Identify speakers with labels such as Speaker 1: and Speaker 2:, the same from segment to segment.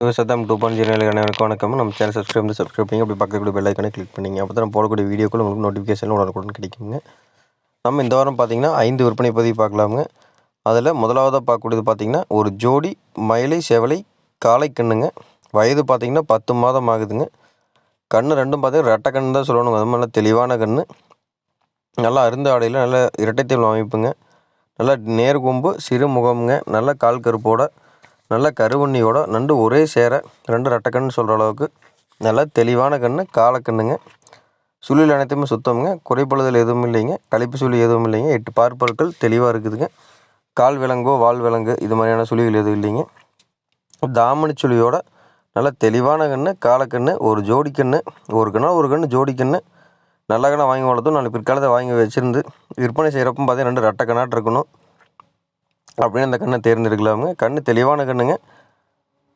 Speaker 1: விவசாயம் two point zero எனக்கு வணக்கம். நம்ம சேனல் சப்ஸ்கிரைப் பண்ணி சப்ஸ்கிரைப் பண்ணி அப்படி பக்கக்கூடிய பெல் ஐக்கனை கிளிக் பண்ணிங்க. அப்போ தான் போடக்கூடிய வீடியோக்கள் உங்களுக்கு நோட்டிஃபிகேஷன் உடனுக்குடன் கிடைக்குங்க. நம்ம இந்த வாரம் பார்த்தீங்கன்னா ஐந்து விற்பனை பதிவு பார்க்கலாமுங்க. அதில் முதலாவதாக பார்க்கக்கூடியது பார்த்தீங்கன்னா ஒரு ஜோடி மயிலை செவலை காளை கண்ணுங்க. வயது பார்த்திங்கன்னா பத்து மாதம் ஆகுதுங்க. கண்ணு ரெண்டும் பார்த்தீங்கன்னா ரெட்டை கண்ணு தான் சொல்லணும் அது நல்லா தெளிவான கண்ணு. நல்லா அருந்த ஆடையில் நல்ல இரட்டைத்தேல் அமைப்புங்க. நல்லா நேர் கொம்பு சிறு முகமுங்க. நல்லா கால் கருப்போட நல்ல கருவண்ணியோட நண்டு ஒரே சேர ரெண்டு ரெட்டைக்கண்ணு சொல்கிற அளவுக்கு. நல்லா தெளிவான கண்ணு காலக்கண்ணுங்க சுழியில் அனைத்துமே சுத்தமுங்க. குறைபடுதல் எதுவும் இல்லைங்க. கழிப்பு சுழி எதுவும் இல்லைங்க. எட்டு பார்ப்பற்கள் தெளிவாக இருக்குதுங்க. கால் விலங்கோ வால் விலங்கு இது மாதிரியான சுழிகள் எதுவும் இல்லைங்க. தாமணி சுழியோட நல்ல தெளிவான கண்ணு காலக்கண்ணு ஒரு ஜோடி கண்ணு ஒரு கண்ணு ஒரு கண்ணு ஜோடி கண்ணு. நல்ல கண்ணை வாங்கி வளர்த்தும். நாலு பிற்காலத்தை வாங்கி வச்சுருந்து விற்பனை செய்கிறப்ப பார்த்தீங்கன்னா ரெண்டு ரெட்டை கண்ணாட்டு இருக்கணும். அப்படின்னு அந்த கண்ணை தேர்ந்தெடுக்கலாமுங்க. கண்ணு தெளிவான கண்ணுங்க.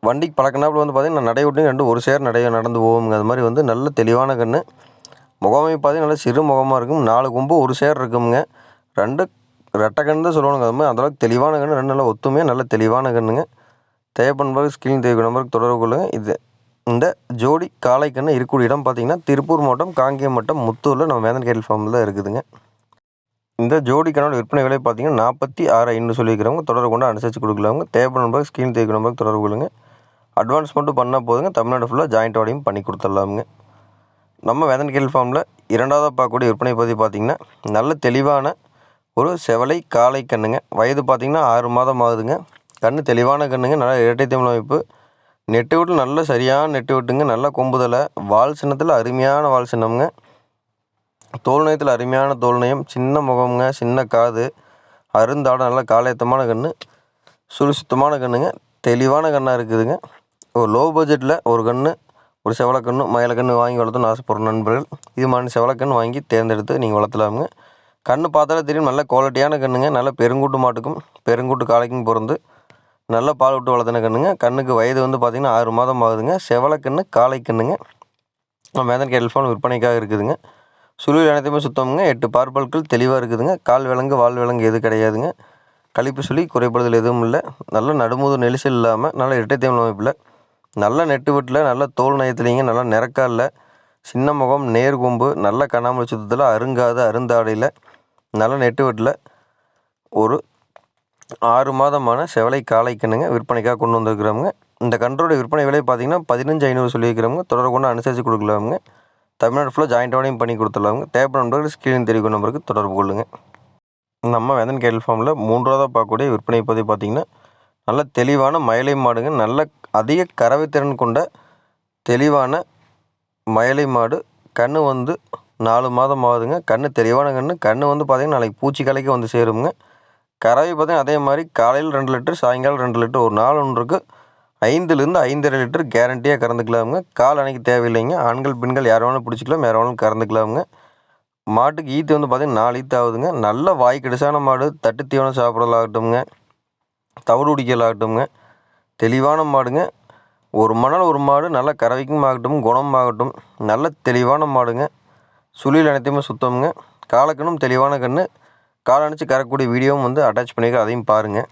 Speaker 1: வண்டிக்கு பழக்கினாப்புல வந்து பார்த்திங்கன்னா நடை விட்டு ரெண்டு ஒரு சேர் நடைய நடந்து போவோமுங்க அது மாதிரி வந்து நல்ல தெளிவான கண்ணு. முகமை பார்த்தீங்கன்னா நல்ல சிறு முகமாக இருக்கும். நாலு கொம்பு ஒரு சேர் இருக்குமுங்க. ரெண்டு ரெட்டை கண் தான் சொல்லணுங்க. அது மாதிரி அந்தளவுக்கு தெளிவான கண்ணு. ரெண்டு நல்லா ஒத்துமையாக நல்ல தெளிவான கண்ணுங்க. தேவைப்படும்போது ஸ்கிரீன் தேவை நம்பருக்கு தொடர்பு கொள்ளுங்கள் இது இந்த ஜோடி காளை கண்ணு இருக்கக்கூடிய இடம் பார்த்திங்கன்னா திருப்பூர் மாவட்டம் காங்கேயம் மாவட்டம் முத்தூரில் நம்ம வேதன் கேட்டல் ஃபார்மில் தான் இருக்குதுங்க. இந்த ஜோடி கண்ணோட விற்பனை விலை பார்த்தீங்கன்னா நாற்பத்தி ஆறு ஐநூறு சொல்லியிருக்கிறவங்க தொடர்பு கொண்டு அனுசரித்து கொடுக்கலாங்க. தேவைப்படும் நம்பருக்கு ஸ்கீன் தேவை நம்பருக்கு தொடர்பு கொள்ளுங்க. அட்வான்ஸ் மட்டும் பண்ணால் போதுங்க. தமிழ்நாடு ஃபுல்லாக ஜாயிண்ட் வாடையும் பண்ணி கொடுத்துடலாமுங்க. நம்ம வேதன்கேல் ஃபார்மில் இரண்டாவதாக பார்க்கக்கூடிய விற்பனை பதிவு பார்த்திங்கன்னா நல்ல தெளிவான ஒரு செவலை காளை கண்ணுங்க. வயது பார்த்திங்கன்னா ஆறு மாதம் ஆகுதுங்க. கண் தெளிவான கண்ணுங்க. நல்லா இரட்டை தமிழ் அமைப்பு. நெட்டு விட்டு நல்ல சரியான நெட்டு விட்டுங்க. நல்ல கொம்புதலை வால் சின்னத்தில் அருமையான வால் சின்னம்ங்க. தோல் நயத்தில் அருமையான தோல் நயம் சின்ன முகமுங்க சின்ன காது அருந்தாட நல்லா காலையத்தமான கன்று சுழி சுத்தமான கன்றுங்க தெளிவான கண்ணாக இருக்குதுங்க. ஒரு லோ பட்ஜெட்டில் ஒரு கன்று ஒரு செவலக்கன்று மயிலக்கன்று வாங்கி வளர்த்துன்னு ஆசைப்படுற நண்பர்கள் இது மாதிரி செவலக்கன்று வாங்கி தேர்ந்தெடுத்து நீங்கள் வளர்த்தலாமுங்க. கன்று பார்த்தாலே தெரியும் நல்ல குவாலிட்டியான கன்றுங்க நல்ல பெருங்கூட்டு மாட்டுக்கும் பெருங்கூட்டு காளைக்கும் பிறந்து நல்ல பால் விட்டு வளர்த்தின கன்றுங்க கண்ணுக்கு வயது வந்து பார்த்திங்கன்னா ஆறு மாதம் ஆகுதுங்க. செவலக்கன்று காளை கன்றுங்க மேதன் கேட்டல் விற்பனைக்காக இருக்குதுங்க. சுழில் அனைத்துமே சுத்தமுங்க. எட்டு பார்பல்கள் தெளிவாக இருக்குதுங்க. கால் விலங்கு வால் விலங்கு எதுவும் கிடையாதுங்க. கழிப்பு சொல்லி குறைபடுதல் எதுவும் இல்லை. நல்ல நடுமுது நெரிசல் இல்லாமல் நல்ல இரட்டை தேமல் அமைப்பில். நல்ல நெட்டு வெட்டில் நல்ல தோல் நயத்துலிங்க நல்லா நிறக்காலில் சின்ன முகம் நேர் கொம்பு நல்ல கண்ணாமலை சுத்தத்தில் அருங்காத அருந்தாடையில் நல்ல நெட்டு வெட்டில் ஒரு ஆறு மாதமான செவலை காலைக்கணுங்க விற்பனைக்காக கொண்டு வந்திருக்கிறோமுங்க. இந்த கன்றோட விற்பனை விலை பார்த்திங்கன்னா பதினஞ்சு ஐநூறு சொல்லியிருக்கிறவங்க தொடர்பு கொண்டு அனுசரித்து கொடுக்கலாமுங்க. தமிழ்நாடு ஃபுல்லாக ஜாயிண்ட்டோடையும் பண்ணி கொடுத்துடலாங்க. தேவைப்படும் நண்பர்கள் ஸ்க்ரீன் தெரிவிக்கும் நம்பருக்கு தொடர்பு கொள்ளுங்கள் நம்ம வேதன் கேட்டல் ஃபார்மில் மூன்றாவதாக பார்க்கக்கூடிய விற்பனை பதிவு பார்த்திங்கன்னா நல்ல தெளிவான மயிலை மாடுங்க. நல்ல அதிக கறவை திறன் கொண்ட தெளிவான மயிலை மாடு. கன்று வந்து நாலு மாதம் ஆகுதுங்க. கண் தெளிவான கன்று கன்று வந்து பார்த்திங்கன்னா நாளைக்கு பூச்சி கலைக்கு வந்து சேருங்க கறவை பார்த்திங்கன்னா அதே மாதிரி காலையில் ரெண்டு லிட்டர் சாயங்காலம் ரெண்டு லிட்டர் ஒரு நாள் ஒன்றுக்கு ஐந்துலேருந்து ஐந்தரை லிட்டர் கேரண்டியாக கறந்துக்கலாமுங்க. கால் அணைக்கு தேவையில்லைங்க. ஆண்கள் பெண்கள் யார் வேணாலும் பிடிச்சிக்கலாம். யார் வேணாலும் கறந்துக்கலாமுங்க. மாட்டுக்கு ஈத்து வந்து பார்த்திங்கன்னா நாலு ஈத்து ஆகுதுங்க. நல்ல வாய் கடிசான மாடு. தட்டு தீவனம் சாப்பிட்றதாகட்டும்ங்க தவிடு உடிக்கலாகட்டும்ங்க தெளிவான மாடுங்க. ஒரு மணல் ஒரு மாடு நல்ல கறவைக்கும் ஆகட்டும் குணம் ஆகட்டும். நல்ல தெளிவான மாடுங்க. சுழியில் அனைத்தையுமே சுத்தமுங்க. காலக்கண்ணும் தெளிவான கன்று கால் அணைச்சி கறக்கூடிய வீடியோவும் வந்து அட்டாச் பண்ணிக்க அதையும் பாருங்கள்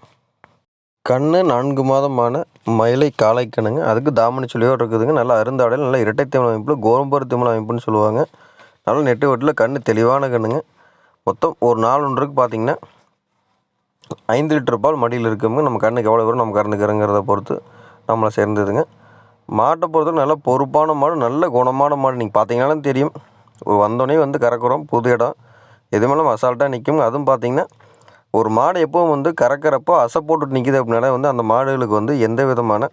Speaker 1: கன்று நான்கு மாதமான மயிலை காளை கண்ணுங்க அதுக்கு தாமணி சொல்லியோடு இருக்குதுங்க. நல்லா அருந்தாடையில் நல்லா இரட்டை திமிழ் அமைப்பில் கோரம்பரு திமிழ் அமைப்புன்னு சொல்லுவாங்க. நல்லா நெட்டு வெட்டில் கன்று தெளிவான கண்ணுங்க. மொத்தம் ஒரு நாள் ஒன்றுக்கு பார்த்திங்கன்னா ஐந்து லிட்டர் பால் மடியில் இருக்குங்க. நம்ம கண்ணுக்கு எவ்வளோ வரும் நம்ம கறந்துக்கிறோங்கிறத பொறுத்து நம்மளை சேர்ந்ததுங்க. மாட்டை பொறுத்தவரை நல்ல பொறுப்பான மாடு நல்ல குணமான மாடு. நீங்கள் பார்த்தீங்கன்னாலும் தெரியும். வந்தோடனே வந்து கறக்குறோம். புது இடம். எதுமேலும் அசால்ட்டாக நிற்கும் அதுவும் பார்த்திங்கன்னா ஒரு மாடு எப்போவும் வந்து கறக்கிறப்போ அசை போட்டுட்டு நிற்கிது அப்படின்னாலே வந்து அந்த மாடுகளுக்கு வந்து எந்த விதமான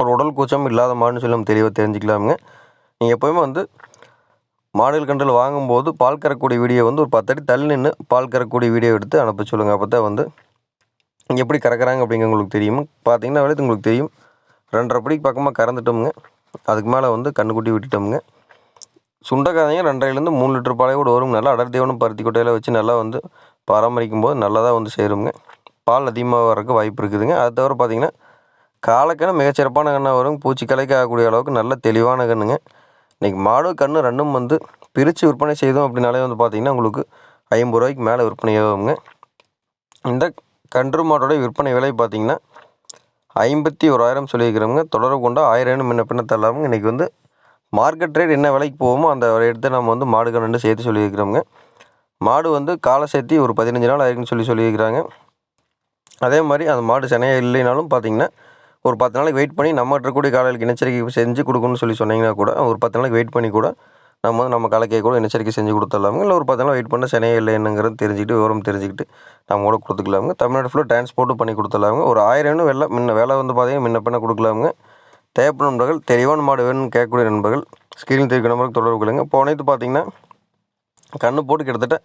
Speaker 1: ஒரு உடல் கூச்சம் இல்லாத மாடுன்னு சொல்லி நம்ம தெளிவாக தெரிஞ்சுக்கலாமுங்க. நீங்கள் எப்போயுமே வந்து மாடுகள் கன்றுகள் வாங்கும்போது பால் கறக்கூடிய வீடியோ வந்து ஒரு பத்தடி தள்ளி நின்று பால் கறக்கூடிய வீடியோ எடுத்து அனுப்ப சொல்லுங்கள் அப்போ தான் வந்து எப்படி கறக்குறாங்க அப்படிங்க உங்களுக்கு தெரியும். பார்த்தீங்கன்னா வேலை உங்களுக்கு தெரியும். ரெண்டரை படிக்கு பக்கமாக கறந்துட்டோமுங்க. அதுக்கு மேலே வந்து கண்ணுக்குட்டி விட்டுட்டோமுங்க. சுண்டைக்காதையும் ரெண்டரைலேருந்து மூணு லிட்டர் பாலே கூட வரும் நல்லா அடர்த்தியோன்னு பருத்தி கொட்டையில் வச்சு நல்லா வந்து பராமரிக்கும் போது நல்லதாக வந்து சேருங்க பால் அதிகமாக வரக்கு வாய்ப்பு இருக்குதுங்க. அது தவிர பார்த்திங்கன்னா காலக்கண்ணு மிகச்சிறப்பான கண்ணாக வரும். பூச்சி கலைக்கு ஆகக்கூடிய அளவுக்கு நல்ல தெளிவான கண்ணுங்க. இன்றைக்கி மாடு கன்று ரெண்டும் வந்து பிரித்து விற்பனை செய்தோம் அப்படின்னாலே வந்து பார்த்திங்கன்னா உங்களுக்கு ஐம்பது ரூபாய்க்கு மேலே விற்பனை ஆகுங்க. இந்த கன்று மாட்டோடைய விற்பனை விலை பார்த்திங்கன்னா ஐம்பத்தி ஓராயிரம் சொல்லியிருக்கிறோங்க தொடர்பு கொண்டா ஆயிரம் முன்ன பின்ன தரலாமுங்க. இன்றைக்கி வந்து மார்க்கெட் ரேட் என்ன விலைக்கு போகுமோ அந்த ரேட் நம்ம வந்து மாடு ரெண்டு சேர்த்து சொல்லியிருக்கிறோங்க மாடு வந்து காலை சேர்த்தி ஒரு பதினஞ்சு நாள் ஆயிருக்குன்னு சொல்லி சொல்லியிருக்கிறாங்க. அதே மாதிரி அந்த மாடு சினையாக இல்லைனாலும் பார்த்தீங்கன்னா ஒரு பத்து நாளைக்கு வெயிட் பண்ணி நம்மகிட்ட இருக்கக்கூடிய காலைகளுக்கு இனச்சரிக்கை செஞ்சு கொடுக்கணும்னு சொல்லி சொன்னீங்கன்னா கூட ஒரு பத்து நாளைக்கு வெயிட் பண்ணி கூட நம்ம வந்து நம்ம கலக்கையை கூட இனச்சரிக்கை செஞ்சு கொடுத்துடலாமுங்க. இல்லை ஒரு பத்து நாள் வெயிட் பண்ண சினையே இல்லை என்னங்கிறது தெரிஞ்சுக்கிட்டு விவரம் தெரிஞ்சுக்கிட்டு நம்ம கூட கொடுத்துக்கலாமுங்க. தமிழ்நாடு ஃபுல்லாக டிரான்ஸ்போர்ட்டும் பண்ணி கொடுத்துடலாமுங்க. ஒரு ஆயிரம் வெள்ளை முன்ன வேலை வந்து பார்த்தீங்கன்னா முன்ன பின்ன கொடுக்கலாமுங்க. தேவைப்படும் நண்பர்கள் தெளிவான மாடு வேணும்னு கேட்கக்கூடிய நண்பர்கள் ஸ்கிரீன் தெரிவிக்க நம்பருக்கு தொடர்பு கொள்ளுங்க. போனது பார்த்தீங்கன்னா கண்ணு போட்டு கிட்டத்தட்ட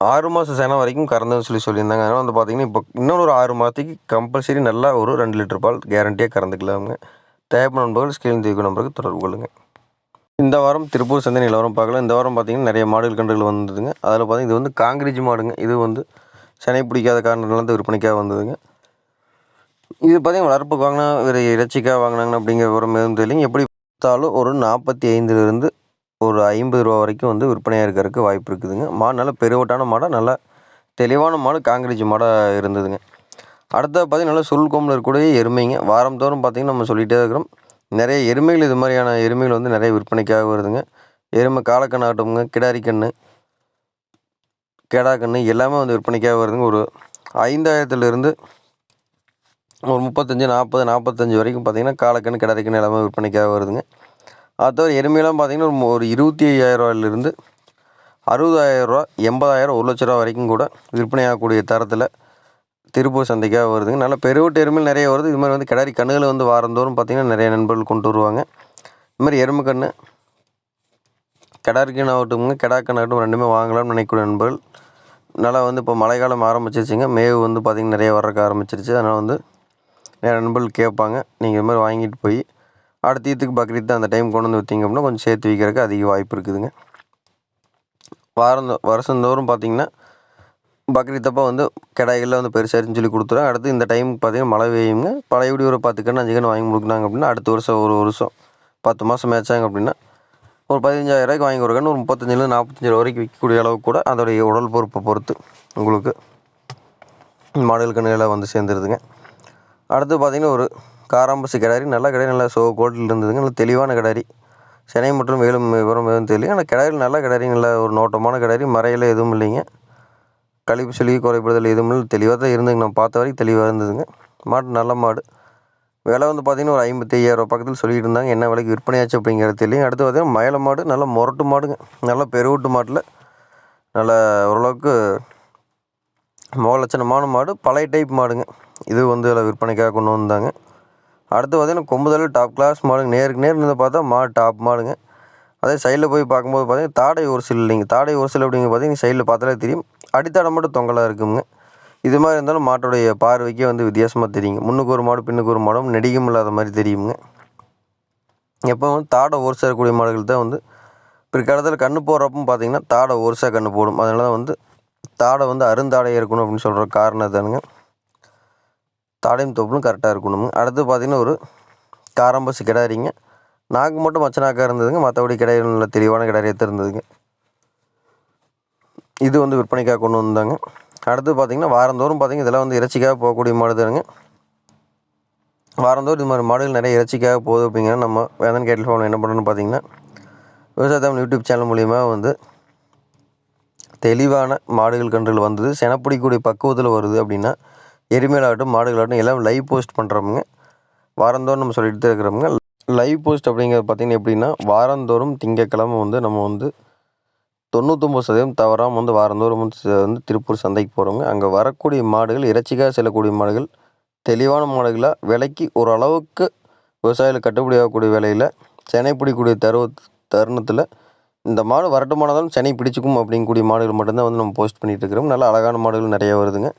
Speaker 1: ஆறு மாதம் சேனை வரைக்கும் கறந்துன்னு சொல்லி சொல்லியிருந்தாங்க. அதனால் வந்து பார்த்தீங்கன்னா இப்போ இன்னொரு ஒரு ஆறு மாதத்துக்கு கம்பல்சரி நல்லா ஒரு ரெண்டு லிட்டர் பால் கேரண்டியாக கறந்துக்கலாமுங்க. தேவைப்படும் நண்பர்கள் ஸ்கிரீன் தெரிவிக்கும் நம்பருக்கு தொடர்பு கொள்ளுங்கள் இந்த வாரம் திருப்பூர் சந்தை நிலவரம் பார்க்கலாம். இந்த வாரம் பார்த்தீங்கன்னா நிறைய மாடுகள் கன்றுகள் வந்ததுங்க. அதில் பார்த்தீங்கன்னா இது வந்து காங்கிரீஜ் மாடுங்க. இது வந்து சென்னை பிடிக்காத காரணத்துலேருந்து விற்பனைக்காக வந்ததுங்க. இது பார்த்தீங்கன்னா வளர்ப்புக்கு வாங்கினா இறைச்சிக்காக வாங்கினாங்க அப்படிங்கிற விவரம் எதுவும் தெரியலைங்க. எப்படி பார்த்தாலும் ஒரு நாற்பத்தி ஐந்துலேருந்து ஒரு ஐம்பது ரூபா வரைக்கும் வந்து விற்பனையாக இருக்கிறதுக்கு வாய்ப்பு இருக்குதுங்க. மாடு நல்ல பெருவட்டான மாடாக நல்லா தெளிவான மாடு காங்கிரீஜ் மாடாக இருந்ததுங்க. அடுத்தது பார்த்திங்கன்னா நல்லா சுருள் கோம்பில் இருக்கக்கூடிய எருமைங்க. வாரந்தோறும் பார்த்திங்கன்னா நம்ம சொல்லிகிட்டே இருக்கிறோம். நிறைய எருமைகள் இது மாதிரியான எருமைகள் வந்து நிறைய விற்பனைக்காக வருதுங்க. எருமை காலக்கண்ணு ஆகட்டும்ங்க கிடாரி கன்று கெடா கன்று எல்லாமே வந்து விற்பனைக்காக வருதுங்க. ஒரு ஐந்தாயிரத்துலேருந்து ஒரு முப்பத்தஞ்சு நாற்பது நாற்பத்தஞ்சு வரைக்கும் பார்த்திங்கன்னா காலக்கன்று கிடாரி கன்று எல்லாமே விற்பனைக்காக வருதுங்க. அது தவிர எருமையெல்லாம் பார்த்திங்கன்னா ஒரு இருபத்தி ஐயாயிரூவாயிலிருந்து ரூபாயிலிருந்து ரூபா எண்பதாயிரம் ஒரு லட்ச ரூபா வரைக்கும் கூட விற்பனையாகக்கூடிய தரத்தில் திருப்பூர் சந்தைக்காக வருதுங்க. நல்ல பெருவட்டு எருமையில் நிறைய வருது. இது மாதிரி வந்து கிடாரி கண்ணுகளை வந்து வாரந்தோறும் பார்த்திங்கன்னா நிறைய நண்பர்கள் கொண்டு வருவாங்க. இது மாதிரி எருமை கன்று கிடாரிக்கன் ஆகட்டும்ங்க கிடாக்கன் ஆகட்டும் ரெண்டுமே வாங்கலாம்னு நினைக்கக்கூடிய நண்பர்கள். நல்லா வந்து இப்போ மழைக்காலம் ஆரம்பிச்சிருச்சுங்க. மேவு வந்து பார்த்திங்கன்னா நிறைய வர்றக்க ஆரம்பிச்சிருச்சு. அதனால் வந்து நிறைய நண்பர்கள் கேட்பாங்க. நீங்கள் இது மாதிரி வாங்கிட்டு போய் அடுத்த ஈத்துக்கு பக்ரீத் அந்த டைம் கொண்டு வந்து விற்றீங்க அப்படின்னா கொஞ்சம் சேர்த்து வைக்கிறதுக்கு அதிக வாய்ப்பு இருக்குதுங்க. வாரம் வருஷந்தோறும் பார்த்தீங்கன்னா பக்ரீத்தப்போ வந்து கிடாய்களில் வந்து பெருசாருன்னு சொல்லி கொடுத்துருவோம் அடுத்து இந்த டைம் பார்த்தீங்கன்னா மழை பெய்யுங்க. பழையபடி ஒரு பத்து கன்று அஞ்சு கன்று வாங்கி கொடுக்குறாங்க அப்படின்னா அடுத்த வருஷம் ஒரு வருஷம் பத்து மாதம் மேய்ச்சாங்க அப்படின்னா ஒரு பதினஞ்சாயிரரூவாய்க்கு வாங்கி கொடுக்கணும் ஒரு முப்பத்தஞ்சிலேருந்து நாற்பத்தஞ்சு ரூபா வரைக்கும் விற்கக்கூடிய அளவுக்கு கூட அதோடைய உடல் பொறுப்பை பொறுத்து உங்களுக்கு மாடல் கண்ணுகளை வந்து சேர்ந்துருதுங்க. அடுத்து பார்த்தீங்கன்னா ஒரு காராம்பசி கிடாரி நல்ல கிடாரி நல்லா சோ கோட்டில் இருந்ததுங்க நல்ல தெளிவான கிடாரி. சென்னை மற்றும் வேலும் விவரம் எதுவும் தெரியல ஆனால் கிடாரி நல்ல கிடாரி நல்ல ஒரு நோட்டமான கிடாரி மறையில் எதுவும் இல்லைங்க. கழிப்பு சொல்லி குறைபடுதல் எதுவும் இல்லை. தெளிவாக தான் இருந்துங்க நான் பார்த்த வரைக்கும் தெளிவாக இருந்ததுங்க. மாடு நல்ல மாடு. விலை வந்து பார்த்தீங்கன்னா ஒரு ஐம்பத்தி ஐயாயிரம் பக்கத்தில் சொல்லிட்டு இருந்தாங்க. என்ன விலைக்கு விற்பனையாச்சு அப்படிங்கிறது தெரியும் அடுத்து பார்த்தீங்கன்னா மயில மாடு நல்லா முரட்டு மாடுங்க. நல்லா பெருவூட்டு மாட்டில். நல்ல ஓரளவுக்கு முகலட்சணமான மாடு. பழைய டைப் மாடுங்க. இது வந்து விற்பனைக்காக கொண்டு வந்தாங்க. அடுத்து பார்த்தீங்கன்னா கொம்புதல் டாப் கிளாஸ் மாடுங்க. நேருக்கு நேர் இருந்து பார்த்தா மாடு டாப் மாடுங்க. அதே சைடில் போய் பார்க்கும்போது பார்த்தீங்கன்னா தாடை ஒரு சில் இல்லைங்க. தாடை ஒரு சில அப்படிங்க பார்த்தீங்கன்னா சைடில் பார்த்தாலே தெரியும். அடித்தடம் மட்டும் தொங்கலாக இருக்குங்க. இது மாதிரி இருந்தாலும் மாட்டோடைய பார்வைக்கே வந்து வித்தியாசமாக தெரியுங்க. முன்னுக்கு ஒரு மாடு பின்னுக்கு ஒரு மாடும் நெடிகம் இல்லாத மாதிரி தெரியுங்க. எப்போ வந்து தாடை ஒரு சேரக்கூடிய மாடுகள் தான் வந்து பிற்காலத்தில் கண்ணு போடுறப்போ பார்த்தீங்கன்னா தாடை ஒருசா கண்ணு போடும். அதனால தான் வந்து தாடை வந்து அருந்தாடையாக இருக்கணும் அப்படின்னு சொல்கிற காரணம் தானுங்க தாடையும் தொப்புளும் கரெக்டாக இருக்கணுங்க அடுத்து பார்த்தீங்கன்னா ஒரு காரம்பசு கிடாரிங்க. நாக்கு மட்டும் மச்ச நாக்காக இருந்ததுங்க. மற்றபடி கிடையாது நல்ல தெளிவான கிடையாது இருந்ததுங்க. இது வந்து விற்பனைக்காக கொண்டு வந்தாங்க. அடுத்து பார்த்திங்கன்னா வாரந்தோறும் பார்த்தீங்கன்னா இதெல்லாம் வந்து இறைச்சிக்காக போகக்கூடிய மாடுதானுங்க. வாரந்தோறும் இது மாதிரி மாடுகள் நிறைய இறைச்சிக்காக போகுது அப்படிங்கன்னா நம்ம வேதன் கேட்டில் ஃபோன் என்ன பண்ணணும்னு பார்த்தீங்கன்னா விவசாய தமிழ் யூடியூப் சேனல் மூலிமா வந்து தெளிவான மாடுகள் கன்றுகள் வந்தது. செனப்பிடிக்கூடிய பக்குவத்தில் வருது அப்படின்னா எருமையிலாகட்டும் மாடுகளாகட்டும் எல்லாம் லைவ் போஸ்ட் பண்ணுறவங்க வாரந்தோறும் நம்ம சொல்லிட்டு தான் இருக்கிறோமுங்க லைவ் போஸ்ட் அப்படிங்கிறது பார்த்திங்கன்னா எப்படின்னா வாரந்தோறும் திங்கக்கிழமை வந்து நம்ம வந்து தொண்ணூத்தொம்பது சதவீதம் தவறாமல் வந்து வாரந்தோறும் வந்து திருப்பூர் சந்தைக்கு போகிறோங்க அங்கே வரக்கூடிய மாடுகள் இறைச்சிக்காக செல்லக்கூடிய மாடுகள் தெளிவான மாடுகளாக விலைக்கு ஓரளவுக்கு விவசாயிகளுக்கு கட்டுப்படி ஆகக்கூடிய விலையில் செனை பிடிக்கக்கூடிய தருவ தருணத்தில் இந்த மாடு வரட்டுமானதாலும் செனை பிடிச்சிக்கும் அப்படிங்கக்கூடிய மாடுகள் மட்டும்தான் வந்து நம்ம போஸ்ட் பண்ணிகிட்டு இருக்கிறோம். நல்ல அழகான மாடுகள் நிறைய வருதுங்க.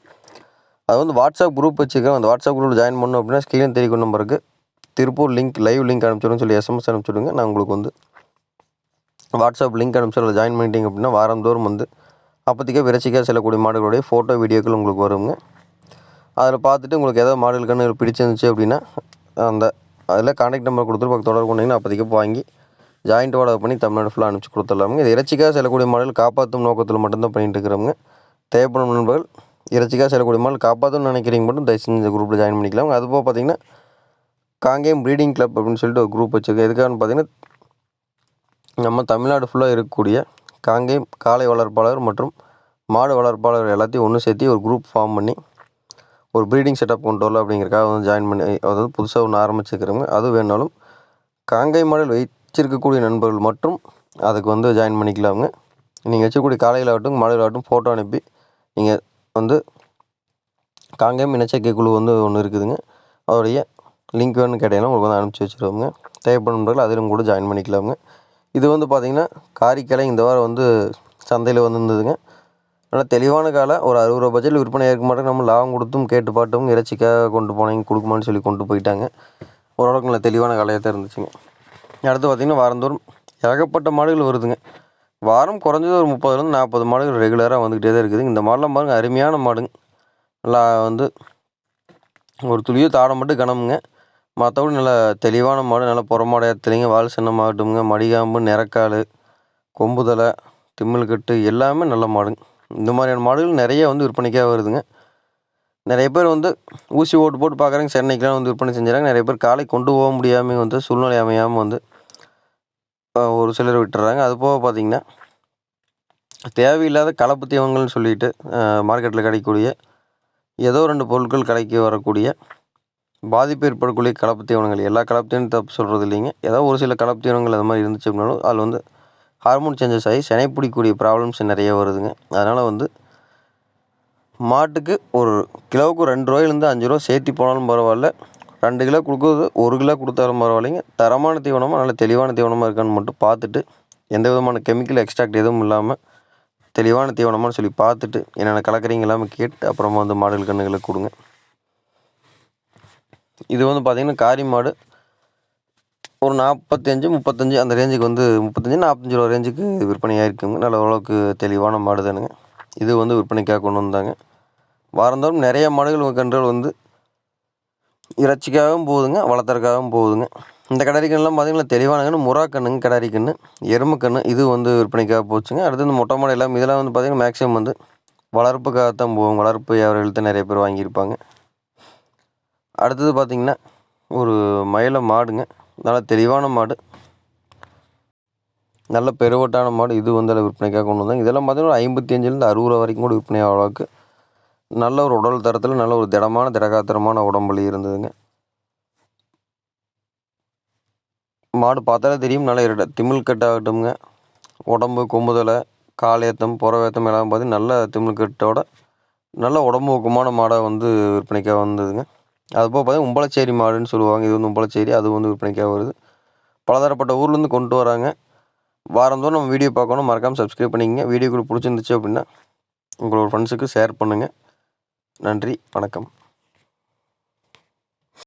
Speaker 1: அது வந்து வாட்ஸ்அப் குரூப் வச்சுருக்கோம் அந்த வாட்ஸ்அப் குரூப்பில் ஜாயின் பண்ணோம் அப்படின்னா ஸ்க்ரீன் தெரிவிக்கும் நம்பருக்கு திருப்பூர் லிங்க் லைவ் லிங்க் அனுப்பிச்சிடுன்னு சொல்லி எஸ்எம்எஸ் அனுப்பிச்சுடுங்க. நான் உங்களுக்கு வந்து வாட்ஸ்அப் லிங்க் அனுப்பிச்சு அதில் ஜாயின் பண்ணிட்டீங்க அப்படின்னா வாரந்தோறும் வந்து அப்போதைக்கே விரைச்சிக்காக செல்லக்கூடிய மாடுகளுடைய ஃபோட்டோ வீடியோக்கள் உங்களுக்கு வருங்க. அதில் பார்த்துட்டு உங்களுக்கு ஏதாவது மாடுகள் கன்று பிடிச்சிருந்துச்சு அப்படின்னா அந்த அதில் கான்டாக்ட் நம்பர் கொடுத்துட்டு பக்கம் தொடர்பு கொண்டீங்கன்னா அப்போதைக்கு வாங்கி ஜாயிண்ட் ஆர்டர் பண்ணி தமிழ்நாடு ஃபுல்லாக அனுப்பிச்சு கொடுத்துடலாமுங்க. இது இறைச்சிக்காக செல்லக்கூடிய மாடல் காப்பாற்றும் நோக்கத்தில் மட்டும்தான் பண்ணிகிட்டு இருக்கிறோமுங்க. தேவைப்படும் நண்பர்கள் இறைச்சிக்காக செல்லக்கூடிய மாடு காப்பாற்றணும்னு நினைக்கிறீங்க மட்டும் தயவு செஞ்சு இந்த குரூப்பில் ஜாயின் பண்ணிக்கலாம். அதுபோக பார்த்தீங்கன்னா காங்கேயம் ப்ரீடிங் கிளப் அப்படின்னு சொல்லிட்டு ஒரு குரூப் வச்சுருக்கோம் எதுக்காகன்னு பார்த்தீங்கன்னா நம்ம தமிழ்நாடு ஃபுல்லாக இருக்கக்கூடிய காங்கேயம் காளை வளர்ப்பாளர் மற்றும் மாடு வளர்ப்பாளர் எல்லாத்தையும் ஒன்று சேர்த்து ஒரு குரூப் ஃபார்ம் பண்ணி ஒரு ப்ரீடிங் செட்டப் கொண்டு வரலாம் அப்படிங்கிறக்காக வந்து ஜாயின் பண்ணி அதாவது புதுசாக ஒன்று ஆரம்பிச்சுக்கிறவங்க அது வேணாலும் காங்கை மாடல் வச்சிருக்கக்கூடிய நண்பர்கள் மட்டும் அதுக்கு வந்து ஜாயின் பண்ணிக்கலாமுங்க. நீங்கள் வச்சக்கூடிய காளைகளாகட்டும் ஆகட்டும் ஃபோட்டோ அனுப்பி நீங்கள் வந்து காங்கேயம் இனச்சேர்க்கை குழு வந்து ஒன்று இருக்குதுங்க. அதோடைய லிங்க் வேணும்னு கேட்டீங்கன்னா உங்களுக்கு வந்து அனுப்பிச்சி வச்சுருவோங்க தேவைப்படும் நண்பர்கள் அதிலும் கூட ஜாயின் பண்ணிக்கலாமுங்க. இது வந்து பார்த்திங்கன்னா காரிக்கலை இந்த வாரம் வந்து சந்தையில் வந்திருந்ததுங்க. ஆனால் நல்லா தெளிவான காலை ஒரு அறுபது ரூபா பட்ஜெட்டில் விற்பனை இருக்க மாட்டோம் நம்ம லாபம் கொடுத்தும் கேட்டு பாட்டும் இறைச்சிக்காக கொண்டு போனீங்க கொடுக்குமான்னு சொல்லி கொண்டு போயிட்டாங்க. ஓரளவுக்கு நல்ல தெளிவான காலையாக தான் இருந்துச்சுங்க. அடுத்து பார்த்திங்கன்னா வாரந்தோறும் ஏகப்பட்ட மாடுகள் வருதுங்க. வாரம் குறைஞ்சது ஒரு முப்பதுலேருந்து நாற்பது மாடுகள் ரெகுலராக வந்துக்கிட்டே தான் இருக்குது. இந்த மாடெலாம் பாருங்கள் அருமையான மாடுங்க. நல்லா வந்து ஒரு துளியோ தாடம் மட்டும் கனமுங்க. மற்றபடி நல்லா தெளிவான மாடு நல்லா புறமாடையாக தெளிங்க வால் சின்னமாகட்டுங்க மடிகாம்பு நிறக்கால் கொம்புதலை திம்மில்கட்டு எல்லாமே நல்ல மாடுங்க. இந்த மாதிரியான மாடுகள் நிறைய வந்து விற்பனைக்காக வருதுங்க. நிறைய பேர் வந்து ஊசி ஓட்டு போட்டு பார்க்குறாங்க சென்னைக்கெலாம் வந்து விற்பனை செஞ்சுறாங்க. நிறைய பேர் காலை கொண்டு போக முடியாமல் வந்து சூழ்நிலை அமையாமல் வந்து ஒரு சிலர் விட்டுறாங்க. அது போக பார்த்திங்கன்னா தேவையில்லாத கலப்பு தீவனங்கள்னு சொல்லிட்டு மார்க்கெட்டில் கிடைக்கக்கூடிய ஏதோ ரெண்டு பொருட்கள் கடைக்கு வரக்கூடிய பாதிப்பு ஏற்படக்கூடிய கலப்பு தீவனங்கள் எல்லா கலப்பு தீவனம் தப்பு சொல்கிறது இல்லைங்க. ஏதோ ஒரு சில கலப்பு தீவனங்கள் அது மாதிரி இருந்துச்சு அப்படின்னாலும் அதில் வந்து ஹார்மோன் சேஞ்சஸ் ஆகி சினை பிடிக்கக்கூடிய ப்ராப்ளம்ஸ் நிறைய வருதுங்க. அதனால் வந்து மாட்டுக்கு ஒரு கிலோவுக்கு ரெண்டு ரூபாயிலேருந்து அஞ்சு ரூபா சேர்த்தி போனாலும் பரவாயில்ல. ரெண்டு கிலோ கொடுக்குறது ஒரு கிலோ கொடுத்தாலும் பரவாயில்லைங்க. தரமான தீவனமாக நல்ல தெளிவான தீவனமாக இருக்கான்னு மட்டும் பார்த்துட்டு எந்த விதமான கெமிக்கல் எக்ஸ்ட்ராக்ட் எதுவும் இல்லாமல் தெளிவான தீவனமான்னு சொல்லி பார்த்துட்டு என்னென்ன கலக்கறீங்க எல்லாமே கேட்டு அப்புறமா வந்து மாடுகள் கண்ணுகளுக்கு கொடுங்க. இது வந்து பார்த்திங்கன்னா காரி மாடு. ஒரு நாற்பத்தஞ்சு முப்பத்தஞ்சு அந்த ரேஞ்சுக்கு வந்து முப்பத்தஞ்சு நாற்பத்தஞ்சு ரூபா ரேஞ்சுக்கு விற்பனையாக இருக்குங்க நல்ல ஓரளவுக்கு தெளிவான மாடு தானுங்க. இது வந்து விற்பனைக்காக கொண்டு வந்தாங்க. வாரந்தோறும் நிறைய மாடுகள் கன்றுகள் வந்து இறைச்சிக்காகவும் போகுதுங்க வளர்த்துறக்காகவும் போகுதுங்க இந்த கிடாரி கண்ணுலாம் பார்த்தீங்கன்னா தெளிவான கன்று முறா கண்ணுங்க கன்று எருமை கன்று இது வந்து விற்பனைக்காக போச்சுங்க. அடுத்து இந்த மொட்டை மாடு எல்லாம் இதெல்லாம் வந்து பார்த்திங்கன்னா மேக்ஸிமம் வந்து வளர்ப்புக்காக தான் போகும். வளர்ப்பு வியாபாரிகள் நிறைய பேர் வாங்கியிருப்பாங்க. அடுத்தது பார்த்திங்கன்னா ஒரு மயில மாடுங்க. நல்ல தெளிவான மாடு. நல்ல பெருவட்டான மாடு. இது வந்து விற்பனைக்காக கொண்டு வந்தாங்க. இதெல்லாம் பார்த்தீங்கன்னா ஒரு ஐம்பத்தி அஞ்சுலேருந்து அறுபது ரூபா வரைக்கும் கூட விற்பனை அளவுக்கு நல்ல ஒரு உடல் தரத்தில் நல்ல ஒரு திடமான திடகாத்திரமான உடம்புலி இருந்ததுங்க. மாடு பார்த்தாலே தெரியும் நல்ல இருட திமிழ் கட்டாகட்டும்ங்க. உடம்பு கொம்புதலை காலேத்தம் புறவேத்தம் எல்லாம் பார்த்து நல்ல திமிழ் கட்டோட நல்ல உடம்பு ஊக்கமான மாடாக வந்து விற்பனைக்காக வந்ததுங்க. அதுபோக பார்த்தீங்கன்னா உம்பளச்சேரி மாடுன்னு சொல்லுவாங்க. இது வந்து உம்பளச்சேரி அது வந்து விற்பனைக்காக வருது. பலதரப்பட்ட ஊர்லேருந்து கொண்டு வராங்க. வாரந்தோறும் நம்ம வீடியோ பார்க்கணும். மறக்காமல் சப்ஸ்கிரைப் பண்ணிக்கங்க. வீடியோ கூட பிடிச்சிருந்துச்சு அப்படின்னா உங்களோட ஃப்ரெண்ட்ஸுக்கு ஷேர் பண்ணுங்கள் நன்றி வணக்கம்.